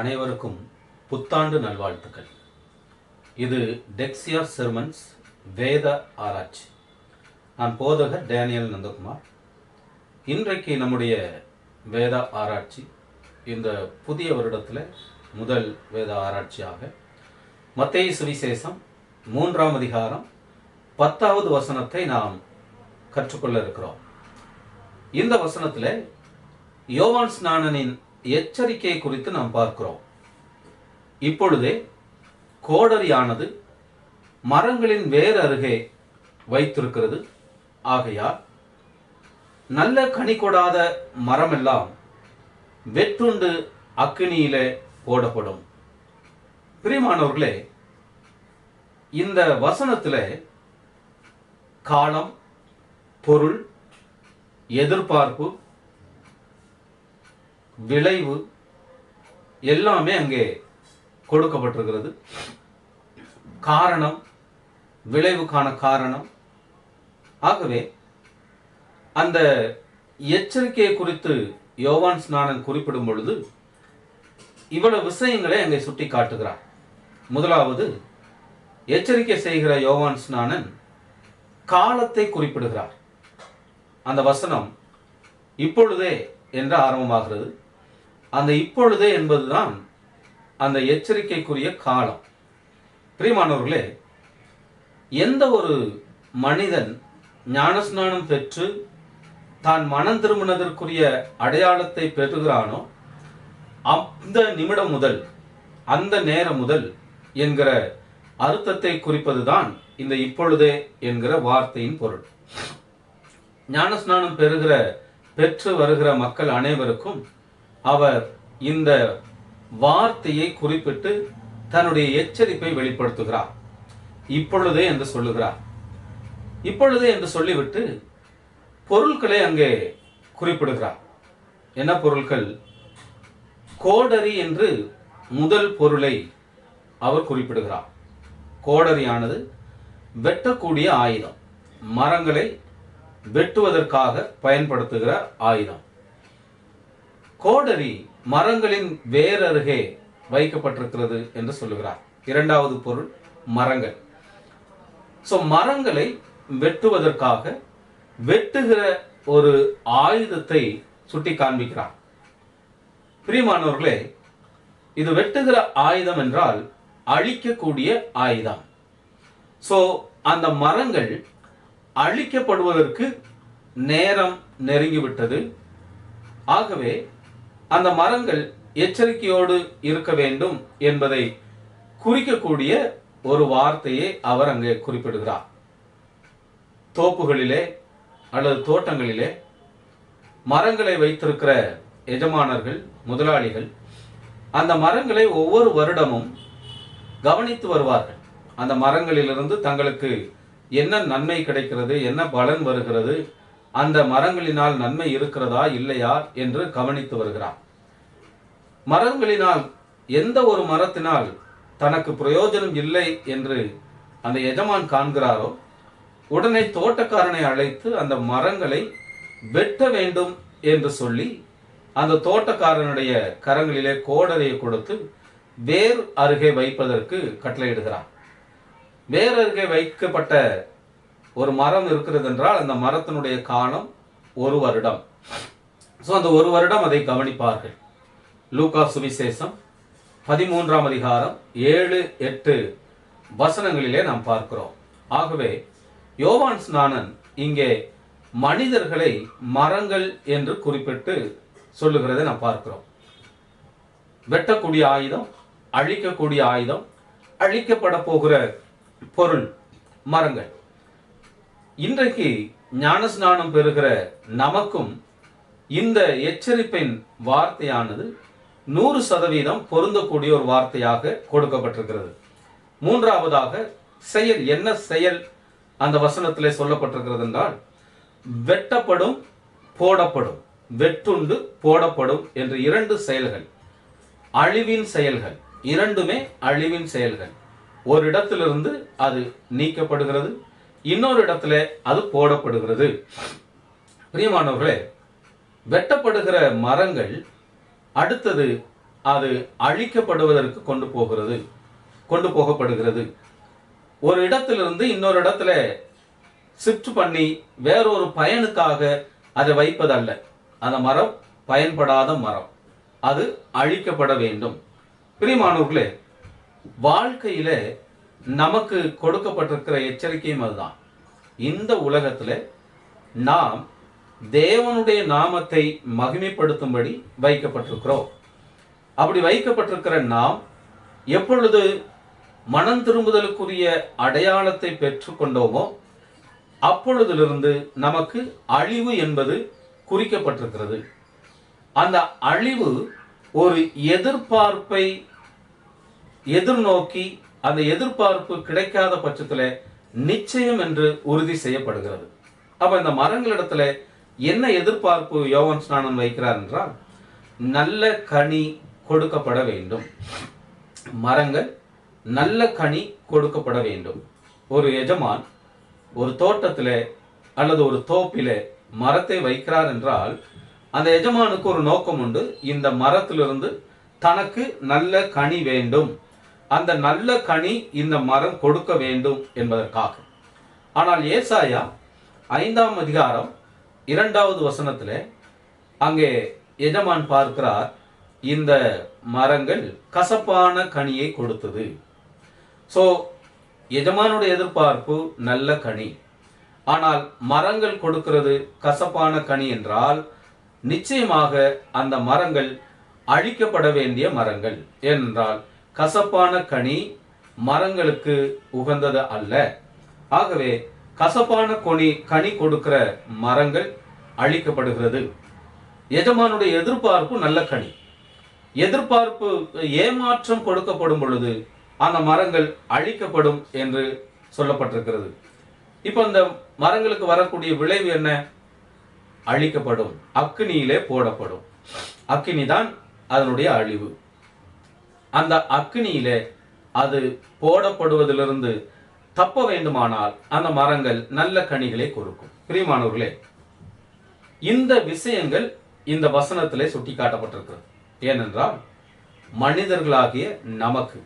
அனைவருக்கும் புத்தாண்டு நல்வாழ்த்துக்கள். இது டெக்ஸியா செர்மன்ஸ் வேத ஆராய்ச்சி. நான் போதகர் டேனியல் நந்தகுமார். இன்றைக்கு நம்முடைய வேத ஆராய்ச்சி இந்த புதிய வருடத்தில் முதல் வேத ஆராய்ச்சியாக மத்திய சுவிசேஷம் மூன்றாம் அதிகாரம் பத்தாவது வசனத்தை நாம் கற்றுக்கொள்ள இருக்கிறோம். இந்த வசனத்தில் யோவான் ஸ்நானனின் எச்சரிக்கை குறித்து நாம் பார்க்கிறோம். இப்பொழுதே கோடரியானது மரங்களின் வேர் அருகே வைத்திருக்கிறது. ஆகையால் நல்ல கனி கொடாத மரமெல்லாம் வெட்டுண்டு அக்கினியிலே போடப்படும். பிரியமானவர்களே இந்த வசனத்தில் காலம் பொருள் எதிர்பார்ப்பு விளைவு எல்லாமே அங்கே கொடுக்கப்பட்டிருக்கிறது. காரணம் விளைவுக்கான காரணம். ஆகவே அந்த எச்சரிக்கையை குறித்து யோவான் ஸ்நானன் குறிப்பிடும் பொழுது இவ்வளவு விஷயங்களை அங்கே சுட்டி காட்டுகிறார் முதலாவது எச்சரிக்கை செய்கிற யோவான் ஸ்நானன் காலத்தை குறிப்பிடுகிறார். அந்த வசனம் இப்பொழுதே என்று ஆரம்பமாகிறது. அந்த இப்பொழுதே என்பதுதான் அந்த எச்சரிக்கைக்குரிய காலம். பிரியமானவர்களே எந்த ஒரு மனிதன் ஞானஸ்நானம் பெற்று தான் மனம் திரும்பினதற்குரிய அடையாளத்தை பெறுகிறானோ அந்த நிமிடம் முதல் அந்த நேரம் முதல் என்கிற அர்த்தத்தை குறிப்பதுதான் இந்த இப்பொழுதே என்கிற வார்த்தையின் பொருள். ஞானஸ்நானம் பெறுகிற பெற்று வருகிற மக்கள் அனைவருக்கும் அவர் இந்த வார்த்தையை குறிப்பிட்டு தன்னுடைய எச்சரிப்பை வெளிப்படுத்துகிறார். இப்பொழுதே என்று சொல்லுகிறார். இப்பொழுதே என்று சொல்லிவிட்டு பொருட்களை அங்கே குறிப்பிடுகிறார். என்ன பொருட்கள் கோடரி என்று முதல் பொருளை அவர் குறிப்பிடுகிறார். கோடரியானது வெட்டக்கூடிய ஆயுதம். மரங்களை வெட்டுவதற்காக பயன்படுத்துகிற ஆயுதம். கோடரி மரங்களின் வேர் அருகே வைக்கப்பட்டிருக்கிறது என்று சொல்லுகிறார். இரண்டாவது பொருள் மரங்கள். ஸோ மரங்களை வெட்டுவதற்காக வெட்டுகிற ஒரு ஆயுதத்தை சுட்டி காண்பிக்கிறார். பிரியமானவர்களே இது வெட்டுகிற ஆயுதம் என்றால் அழிக்கக்கூடிய ஆயுதம். ஸோ அந்த மரங்கள் அழிக்கப்படுவதற்கு நேரம் நெருங்கிவிட்டது. ஆகவே அந்த மரங்கள் எச்சரிக்கையோடு இருக்க வேண்டும் என்பதை குறிக்கக்கூடிய ஒரு வார்த்தையை அவர் அங்கே குறிப்பிடுகிறார். தோப்புகளிலே அல்லது தோட்டங்களிலே மரங்களை வைத்திருக்கிற எஜமானர்கள் முதலாளிகள் அந்த மரங்களை ஒவ்வொரு வருடமும் கவனித்து வருவார்கள். அந்த மரங்களிலிருந்து தங்களுக்கு என்ன நன்மை கிடைக்கிறது என்ன பலன் வருகிறது அந்த மரங்களினால் நன்மை இருக்கிறதா இல்லையா என்று கவனித்து வருகிறான். மரங்களினால் எந்த ஒரு மரத்தினால் தனக்கு பிரயோஜனம் இல்லை என்று அந்த எஜமான் காண்கிறாரோ உடனே தோட்டக்காரனை அழைத்து அந்த மரங்களை வெட்ட வேண்டும் என்று சொல்லி அந்த தோட்டக்காரனுடைய கரங்களிலே கோடரையை கொடுத்து வேர் அருகே வைப்பதற்கு கட்டளையிடுகிறான். வேர் அருகே வைக்கப்பட்ட ஒரு மரம் இருக்கிறது என்றால் அந்த மரத்தினுடைய காலம் ஒரு வருடம். ஸோ அந்த ஒரு வருடம் அதை கவனிப்பார்கள். லூகா சுவிசேஷம் பதிமூன்றாம் அதிகாரம் ஏழு எட்டு வசனங்களிலே நாம் பார்க்கிறோம். ஆகவே யோவான் ஸ்நானன் இங்கே மனிதர்களை மரங்கள் என்று குறிப்பிட்டு சொல்லுகிறதை நாம் பார்க்கிறோம். வெட்டக்கூடிய ஆயுதம் அழிக்கக்கூடிய ஆயுதம் அழிக்கப்பட போகிற பொருள் மரங்கள். இன்றைக்கு ஞானஸ்நானம் பெறுகிற நமக்கும் இந்த எச்சரிப்பின் வார்த்தையானது நூறு சதவீதம் பொருந்தக்கூடிய ஒரு வார்த்தையாக கொடுக்கப்பட்டிருக்கிறது. மூன்றாவதாக செயல் என்ன செயல் அந்த வசனத்திலே சொல்லப்பட்டிருக்கிறது என்றால் வெட்டப்படும் போடப்படும் வெட்டுண்டு போடப்படும் என்று இரண்டு செயல்கள். அழிவின் செயல்கள் இரண்டுமே அழிவின் செயல்கள். ஒரு இடத்திலிருந்து அது நீக்கப்படுகிறது இன்னொரு இடத்துல அது போடப்படுகிறது. பிரியமானவர்களே வெட்டப்படுகிற மரங்கள் அடுத்தது அது அழிக்கப்படுவதற்கு கொண்டு போகிறது கொண்டு போகப்படுகிறது. ஒரு இடத்திலிருந்து இன்னொரு இடத்துல ஷிஃப்ட் பண்ணி வேறொரு பயனுக்காக அதை வைப்பதல்ல. அந்த மரம் பயன்படாத மரம். அது அழிக்கப்பட வேண்டும். பிரியமானவர்களே வாழ்க்கையில நமக்கு கொடுக்கப்பட்டிருக்கிற எச்சரிக்கையும் அதுதான். இந்த உலகத்தில் நாம் தேவனுடைய நாமத்தை மகிமைப்படுத்தும்படி வைக்கப்பட்டிருக்கிறோம். அப்படி வைக்கப்பட்டிருக்கிற நாம் எப்பொழுது மனம் திரும்புதலுக்குரிய அடையாளத்தை பெற்றுக்கொண்டோமோ அப்பொழுதிலிருந்து நமக்கு அழிவு என்பது குறிக்கப்பட்டிருக்கிறது. அந்த அழிவு ஒரு எதிர்பார்ப்பை எதிர்நோக்கி அந்த எதிர்பார்ப்பு கிடைக்காத பட்சத்தில் நிச்சயம் என்று உறுதி செய்யப்படுகிறது. அப்ப இந்த மரங்களிடத்துல என்ன எதிர்பார்ப்பு யோகன் ஸ்நானம் வைக்கிறார் என்றால் நல்ல கனி கொடுக்கப்பட வேண்டும். மரங்கள் நல்ல கனி கொடுக்கப்பட வேண்டும். ஒரு எஜமான் ஒரு தோட்டத்திலே அல்லது ஒரு தோப்பிலே மரத்தை வைக்கிறார் என்றால் அந்த எஜமானுக்கு ஒரு நோக்கம் உண்டு. இந்த மரத்திலிருந்து தனக்கு நல்ல கனி வேண்டும். அந்த நல்ல கனி இந்த மரம் கொடுக்க வேண்டும் என்பதற்காக. ஆனால் ஏசாயா ஐந்தாம் அதிகாரம் இரண்டாவது வசனத்தில் அங்கே எஜமான் பார்க்கிறார் இந்த மரங்கள் கசப்பான கனியை கொடுத்தது. ஸோ எஜமானுடைய எதிர்பார்ப்பு நல்ல கனி. ஆனால் மரங்கள் கொடுக்கிறது கசப்பான கனி என்றால் நிச்சயமாக அந்த மரங்கள் அழிக்கப்பட வேண்டிய மரங்கள். ஏனென்றால் கசப்பான கனி மரங்களுக்கு உகந்தது அல்ல. ஆகவே கசப்பான கொனி கனி கொடுக்கிற மரங்கள் அழிக்கப்படுகிறது. எஜமானுடைய எதிர்பார்ப்பு நல்ல கனி. எதிர்பார்ப்பு ஏமாற்றம் கொடுக்கப்படும் பொழுது அந்த மரங்கள் அழிக்கப்படும் என்று சொல்லப்பட்டிருக்கிறது. இப்போ இந்த மரங்களுக்கு வரக்கூடிய விளைவு என்ன? அழிக்கப்படும். அக்னியிலே போடப்படும். அக்னி தான் அதனுடைய அழிவு. அந்த அக்னியிலே அது போடப்படுவதிலிருந்து தப்ப வேண்டுமானால் அந்த மரங்கள் நல்ல கனிகளை கொடுக்கும். பிரியமானவர்களே இந்த விஷயங்கள் இந்த வசனத்திலே சுட்டி காட்டப்பட்டிருக்கிறது ஏனென்றால் மனிதர்களாகிய நமக்கு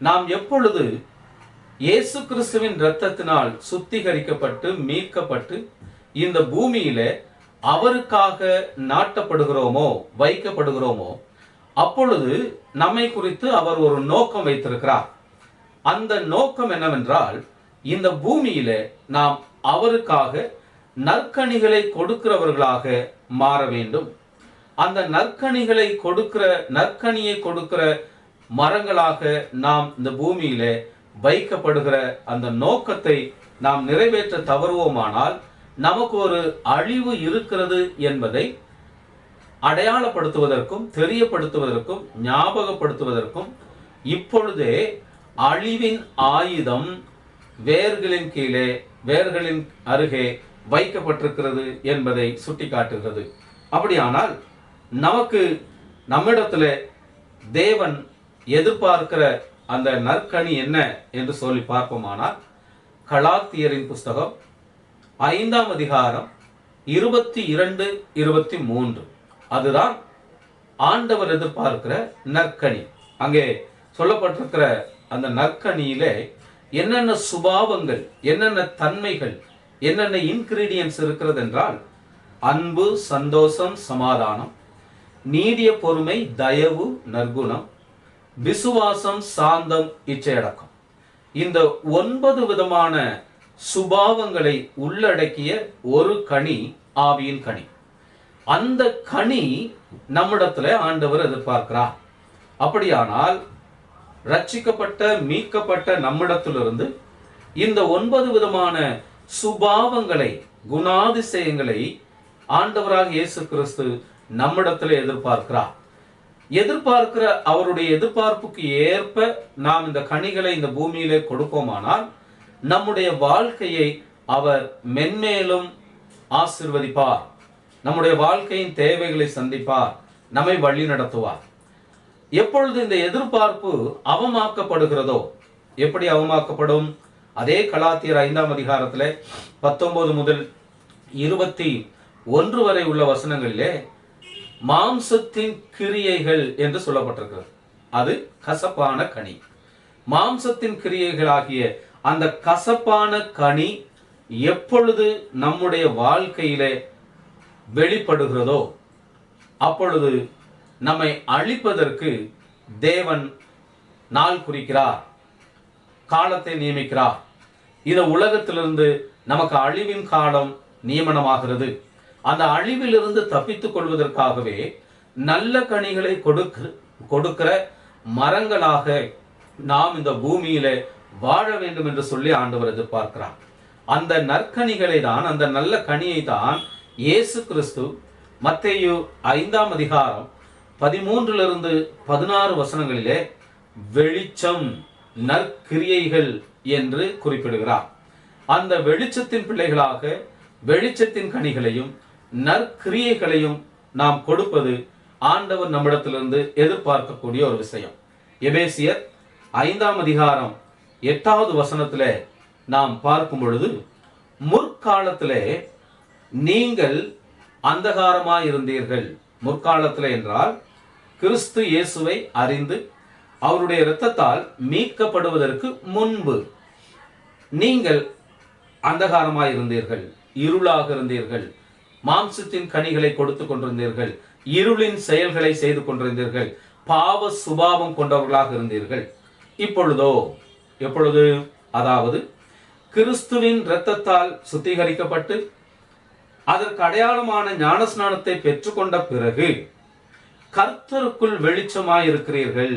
நாம் எப்பொழுது இயேசு கிறிஸ்துவின் இரத்தத்தினால் சுத்திகரிக்கப்பட்டு மீட்கப்பட்டு இந்த பூமியிலே அவருக்காக நாட்டப்படுகிறோமோ வைக்கப்படுகிறோமோ அப்பொழுது நம்மை குறித்து அவர் ஒரு நோக்கம் வைத்திருக்கிறார். அந்த நோக்கம் என்னவென்றால் இந்த பூமியிலே நாம் அவருக்காக நற்கணிகளை கொடுக்கிறவர்களாக மாற வேண்டும். அந்த நற்கணிகளை கொடுக்கிற நற்கணியை கொடுக்கிற மரங்களாக நாம் இந்த பூமியிலே வைக்கப்படுகிற அந்த நோக்கத்தை நாம் நிறைவேற்ற தவறுவோமானால் நமக்கு ஒரு அழிவு இருக்கிறது என்பதை அடையாளப்படுத்துவதற்கும் தெரியப்படுத்துவதற்கும் ஞாபகப்படுத்துவதற்கும் இப்பொழுதே அழிவின் ஆயுதம் வேர்களின் கீழே வேர்களின் அருகே வைக்கப்பட்டிருக்கிறது என்பதை சுட்டிக்காட்டுகிறது. அப்படியானால் நமக்கு நம்மிடத்தில் தேவன் எதிர்பார்க்கிற அந்த நற்கனி என்ன என்று சொல்லி பார்ப்போமானால் கலாத்தியரின் புஸ்தகம் ஐந்தாம் அதிகாரம் இருபத்தி இரண்டு இருபத்தி மூன்று. அதுதான் ஆண்டவர் எதிர்பார்க்கிற நற்கனி. அங்கே சொல்லப்பட்டிருக்கிற அந்த நற்கனியிலே என்னென்ன சுபாவங்கள் என்னென்ன தன்மைகள் என்னென்ன இன்கிரீடியன்ஸ் இருக்கிறது என்றால் அன்பு சந்தோஷம் சமாதானம் நீடிய பொறுமை தயவு நற்குணம் விசுவாசம் சாந்தம் இச்சையடக்கம். இந்த ஒன்பது விதமான சுபாவங்களை உள்ளடக்கிய ஒரு கனி ஆவியின் கனி. அந்த கனி நம்மிடத்துல ஆண்டவர் எதிர்பார்க்கிறார். அப்படியானால் ரட்சிக்கப்பட்ட மீட்கப்பட்ட நம்மிடத்திலிருந்து இந்த ஒன்பது விதமான சுபாவங்களை குணாதிசயங்களை ஆண்டவராக இயேசு கிறிஸ்து நம்மிடத்துல எதிர்பார்க்கிறார். எதிர்பார்க்கிற அவருடைய எதிர்பார்ப்புக்கு ஏற்ப நாம் இந்த கனிகளை இந்த பூமியிலே கொடுப்போமானால் நம்முடைய வாழ்க்கையை அவர் மென்மேலும் ஆசிர்வதிப்பார். நம்முடைய வாழ்க்கையின் தேவைகளை சந்திப்பார் நம்மை வழி நடத்துவார். எப்பொழுது இந்த எதிர்பார்ப்பு அவமாக்கப்படுகிறதோ எப்படி அவமாக்கப்படும்? அதே கலாத்தியர் ஐந்தாம் அதிகாரத்தில் பத்தொன்பது முதல் இருபத்தி ஒன்று வரை உள்ள வசனங்களிலே மாம்சத்தின் கிரியைகள் என்று சொல்லப்பட்டிருக்கிறது. அது கசப்பான கனி. மாம்சத்தின் கிரியைகள் ஆகிய அந்த கசப்பான கனி எப்பொழுது நம்முடைய வாழ்க்கையிலே வெளிப்படுகிறதோ அப்பொழுது நம்மை அழிப்பதற்கு தேவன் நாள் குறிக்கிறார் காலத்தை நியமிக்கிறார். இந்த உலகத்திலிருந்து நமக்கு அழிவின் காலம் நியமனமாகிறது. அந்த அழிவிலிருந்து தப்பித்துக் கொள்வதற்காகவே நல்ல கனிகளை கொடுக்க கொடுக்கிற மரங்களாக நாம் இந்த பூமியில வாழ வேண்டும் என்று சொல்லி ஆண்டவர் எதிர்பார்க்கிறார். அந்த நற்கனிகளை தான் அந்த நல்ல கனியை தான் இயேசு கிறிஸ்து மத்தேயு ஐந்தாம் அதிகாரம் பதிமூன்றிலிருந்து பதினாறு வசனங்களிலே வெளிச்சம் நற்கிரியைகள் என்று குறிப்பிடுகிறார். அந்த வெளிச்சத்தின் பிள்ளைகளாக வெளிச்சத்தின் கனிகளையும் நற்கிரியைகளையும் நாம் கொடுப்பது ஆண்டவர் நம்மிடத்திலிருந்து எதிர்பார்க்கக்கூடிய ஒரு விஷயம். எபேசியர் ஐந்தாம் அதிகாரம் எட்டாவது வசனத்தில் நாம் பார்க்கும் பொழுது முற்காலத்திலே நீங்கள் அந்தகாரமாய் இருந்தீர்கள் முற்காலத்தில் என்றால் கிறிஸ்து இயேசுவை அறிந்து அவருடைய இரத்தத்தால் மீட்கப்படுவதற்கு முன்பு நீங்கள் அந்தகாரமாய் இருந்தீர்கள் இருளாக இருந்தீர்கள். மாம்சத்தின் கனிகளை கொடுத்து கொண்டிருந்தீர்கள். இருளின் செயல்களை செய்து கொண்டிருந்தீர்கள். பாவ சுபாவம் கொண்டவர்களாக இருந்தீர்கள். இப்பொழுதோ எப்பொழுது? அதாவது கிறிஸ்துவின் இரத்தத்தால் சுத்திகரிக்கப்பட்டு அதற்கு அடையாளமான ஞானஸ்நானத்தை பெற்றுக்கொண்ட பிறகு கர்த்தருக்குள் வெளிச்சமாய் இருக்கிறீர்கள்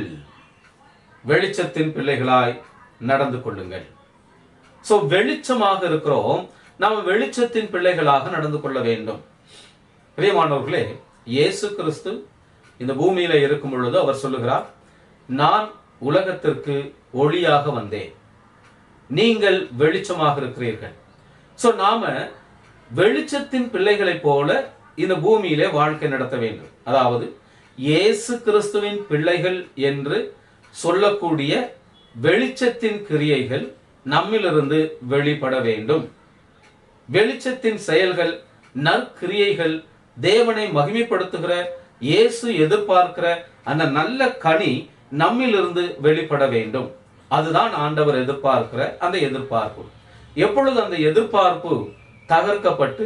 வெளிச்சத்தின் பிள்ளைகளாய் நடந்து கொள்ளுங்கள். சோ வெளிச்சமாக இருக்கிறோம். நாம் வெளிச்சத்தின் பிள்ளைகளாக நடந்து கொள்ள வேண்டும். பிரியமானவர்களே இயேசு கிறிஸ்து இந்த பூமியில இருக்கும் பொழுது அவர் சொல்லுகிறார் நான் உலகத்திற்கு ஒளியாக வந்தேன். நீங்கள் வெளிச்சமாக இருக்கிறீர்கள். சோ நாம வெளிச்சத்தின் பிள்ளைகளைப் போல இந்த பூமியிலே வாழ்க்கை நடத்த வேண்டும். அதாவது இயேசு கிறிஸ்துவின் பிள்ளைகள் என்று சொல்லக்கூடிய வெளிச்சத்தின் கிரியைகள் நம்மிலிருந்து வெளிப்பட வேண்டும். வெளிச்சத்தின் செயல்கள் நற்கிரியைகள் தேவனை மகிமைப்படுத்துகிற இயேசு எதிர்பார்க்கிற அந்த நல்ல கனி நம்மிலிருந்து வெளிப்பட வேண்டும். அதுதான் ஆண்டவர் எதிர்பார்க்கிற அந்த எதிர்பார்ப்பு. எப்பொழுது அந்த எதிர்பார்ப்பு தகர்க்கப்பட்டு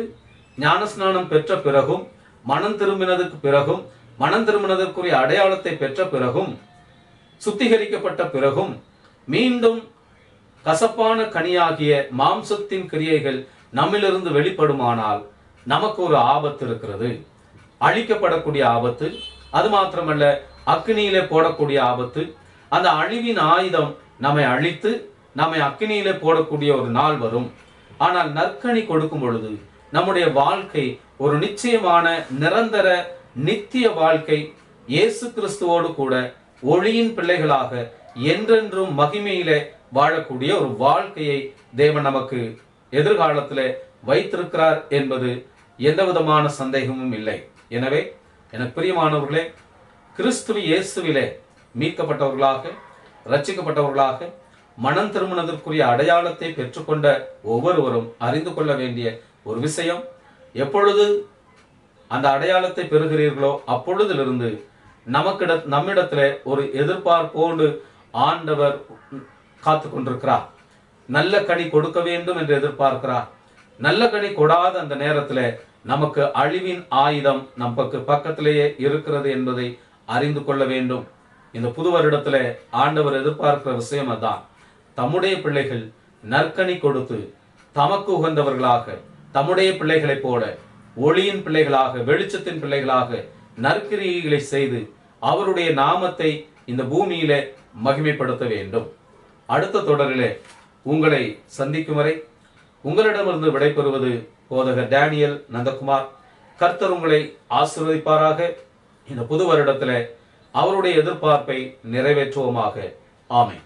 ஞானஸ்நானம் பெற்ற பிறகும் மனம் திரும்பினதுக்கு பிறகும் மனம் திரும்பினதற்குரிய அடையாளத்தை பெற்ற பிறகும் சுத்திகரிக்கப்பட்ட பிறகும் மீண்டும் கசப்பான கனியாகிய மாம்சத்தின் கிரியைகள் நம்மிலிருந்து வெளிப்படுமானால் நமக்கு ஒரு ஆபத்து இருக்கிறது. அழிக்கப்படக்கூடிய ஆபத்து அது மாத்திரமல்ல அக்னியிலே போடக்கூடிய ஆபத்து. அந்த அழிவின் ஆயுதம் நம்மை அழித்து நம்மை அக்னியிலே போடக்கூடிய ஒரு நாள் வரும். ஆனால் நற்கனி கொடுக்கும் பொழுது நம்முடைய வாழ்க்கை ஒரு நிச்சயமான நிரந்தர நித்திய வாழ்க்கை. இயேசு கிறிஸ்துவோடு கூட ஒளியின் பிள்ளைகளாக என்றென்றும் மகிமையிலே வாழக்கூடிய ஒரு வாழ்க்கையை தேவன் நமக்கு எதிர்காலத்தில் வைத்திருக்கிறார் என்பது எந்த விதமான சந்தேகமும் இல்லை. எனவே எனக்கு பிரியமானவர்களே கிறிஸ்துவ இயேசுவிலே மீட்கப்பட்டவர்களாக ரட்சிக்கப்பட்டவர்களாக மனம் திருமணத்திற்குரிய அடையாளத்தை பெற்றுக்கொண்ட ஒவ்வொருவரும் அறிந்து கொள்ள வேண்டிய ஒரு விஷயம். எப்பொழுது அந்த அடையாளத்தை பெறுகிறீர்களோ அப்பொழுதிலிருந்து நமக்கிட நம்மிடத்துல ஒரு எதிர்பார்ப்போடு ஆண்டவர் காத்து கொண்டிருக்கிறார். நல்ல கனி கொடுக்க வேண்டும் என்று எதிர்பார்க்கிறார். நல்ல கனி கொடாத அந்த நேரத்தில் நமக்கு அழிவின் ஆயுதம் நமக்கு பக்கத்திலேயே இருக்கிறது என்பதை அறிந்து கொள்ள வேண்டும். இந்த புது வருடத்துல ஆண்டவர் எதிர்பார்க்கிற விஷயம் அதான். தம்முடைய பிள்ளைகள் நற்கனி கொடுத்து தமக்கு உகந்தவர்களாக தம்முடைய பிள்ளைகளைப் போல ஒளியின் பிள்ளைகளாக வெளிச்சத்தின் பிள்ளைகளாக நற்கிரியைகளை செய்து அவருடைய நாமத்தை இந்த பூமியில மகிமைப்படுத்த வேண்டும். அடுத்த தொடரிலே உங்களை சந்திக்கும் வரை உங்களிடமிருந்து விடைபெறுவது போதகர் டேனியல் நந்தகுமார். கர்த்தர் உங்களை ஆசிர்வதிப்பாராக. இந்த புது வருடத்தில் அவருடைய எதிர்பார்ப்பை நிறைவேற்றுவோமாக. ஆமை